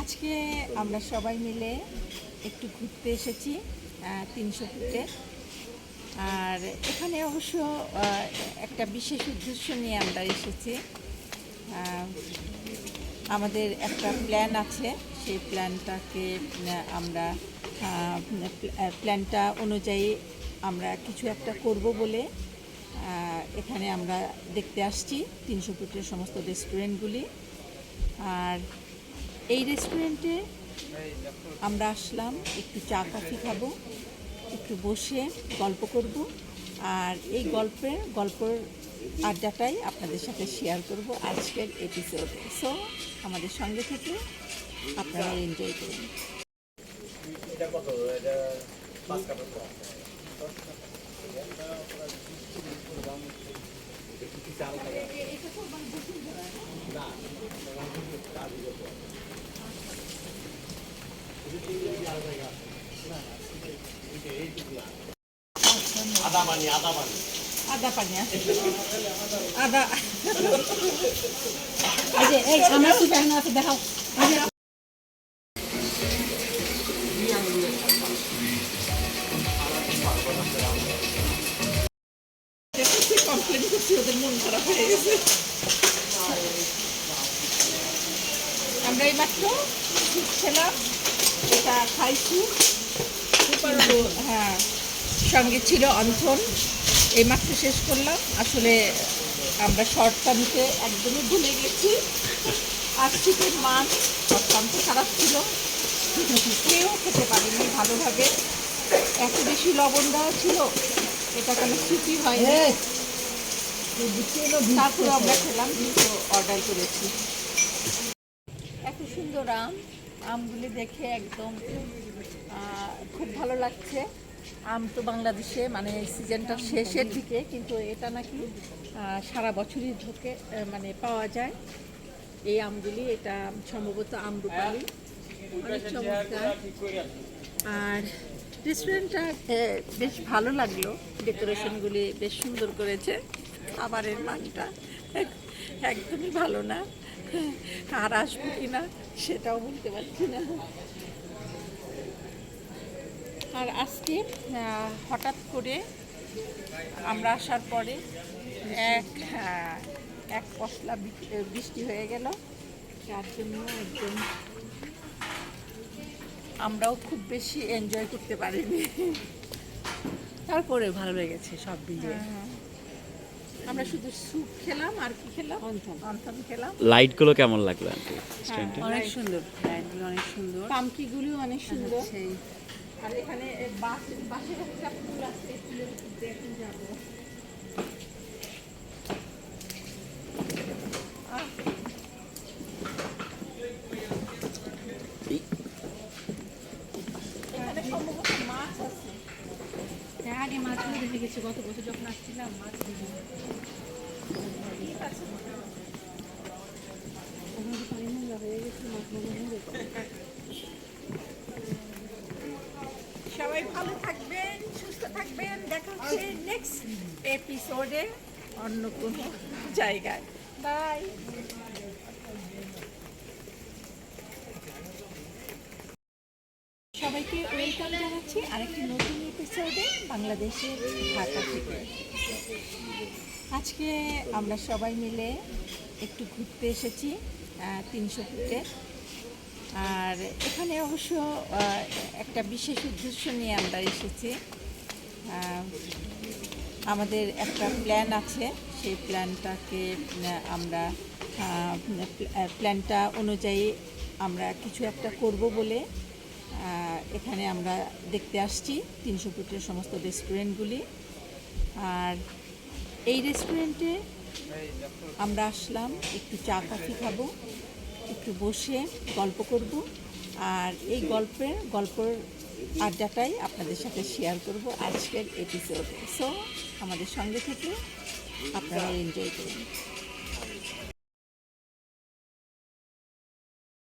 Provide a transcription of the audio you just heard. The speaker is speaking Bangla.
আজকে আমরা সবাই মিলে একটু ঘুরতে এসেছি তিনশো ফুটে। আর এখানে অবশ্য একটা বিশেষ উদ্দেশ্য নিয়ে আমরা এসেছি। আমাদের একটা প্ল্যান আছে, সেই প্ল্যানটাকে আমরা প্ল্যানটা অনুযায়ী আমরা কিছু একটা করব বলে এখানে আমরা দেখতে আসছি, তিনশো ফুটের সমস্ত রেস্টুরেন্টগুলি আর এই রেস্টুরেন্টে আমরা আসলাম, একটু চা কফি খাব, একটু বসে গল্প করব। আর এই গল্পের গল্পের আড্ডাটাই আপনাদের সাথে শেয়ার করব আজকের এপিসোডে সো আমাদের সঙ্গে থেকে আপনারা এনজয় করুন। এটা কত এটা পাঁচ কাপের কম আদা পানি আদা পানি আদা পানি আছে আদা এই যে এই আমার কি ব্যাংক আছে দেখাও এই যে আমরা এই মাত্র স্যুপ খেলাম এটা খাইছি কিন্তু হ্যাঁ সঙ্গে ছিল অন্থন এই মাত্র শেষ করলাম আসলে আমরা শর্টটা নিতে একদমই ভুলে গেছি আর স্যুপের মান অত্যন্ত খারাপ ছিল কেউ খেতে পারেনি ভালোভাবে এত বেশি লবণ দেওয়া ছিল এটা কোনো হয়নি এই তারপরে আমরা খেলাম দুটো অর্ডার করেছি সুন্দর আম আমগুলি দেখে একদম খুব ভালো লাগছে। আম তো বাংলাদেশে মানে এই সিজনটার শেষের দিকে, কিন্তু এটা নাকি সারা বছরই ঢোকে মানে পাওয়া যায়। এই আমগুলি, এটা সম্ভবত আমরুপালি অনেক চমৎকার। আর রেস্টুরেন্টটা বেশ ভালো লাগল। ডেকোরেশনগুলি বেশ সুন্দর করেছে। খাবারের মানটা একদমই ভালো না। আর আসব কি না সেটাও বলতে পারছি না। আর আজকে হঠাৎ করে আমরা আসার পরে এক এক পশলা বৃষ্টি হয়ে গেল। যার জন্য একদম আমরাও খুব বেশি এনজয় করতে পারিনি। তারপরে ভালো লেগেছে সব মিলিয়ে। আমরা শুধু স্যুপ খেলাম আর কি খেলাম? অন্থম অন্থম খেলাম। লাইটগুলো কেমন লাগল আন্টি? অনেক সুন্দর লাইটগুলো অনেক সুন্দর। পামকিগুলিও অনেক সুন্দর। আর এখানে বাস বাসের একটা ফুল আছে এই ফুলের উপর দিয়ে এখন যাব আহ, এখানে সম্ভবত মাছ আছে তার আগে মাছগুলো গত বছর যখন আসছিলাম, মাছ সবাই ভালো থাকবেন, সুস্থ থাকবেন। দেখা হচ্ছে নেক্সট এপিসোডে অন্য কোনো জায়গায়। বাই সবাইকে ওয়েলকাম জানাচ্ছি আরেকটি নতুন এপিসোডে বাংলাদেশের ঢাকা থেকে। আজকে আমরা সবাই মিলে একটু ঘুরতে এসেছি তিনশো ফুটে। আর এখানে অবশ্য একটা বিশেষ উদ্দেশ্য নিয়ে আমরা এসেছি। আমাদের একটা প্ল্যান আছে, সেই প্ল্যানটাকে আমরা প্ল্যানটা অনুযায়ী আমরা কিছু একটা করব বলে এখানে আমরা দেখতে আসছি তিনশো ফুটের সমস্ত রেস্টুরেন্টগুলি আর এই রেস্টুরেন্টে আমরা আসলাম, একটু চা কফি খাব, একটু বসে গল্প করব। আর এই গল্পের গল্পের আড্ডাটাই আপনাদের সাথে শেয়ার করব আজকের এপিসোডে সো আমাদের সঙ্গে থেকে আপনারা এনজয় করুন।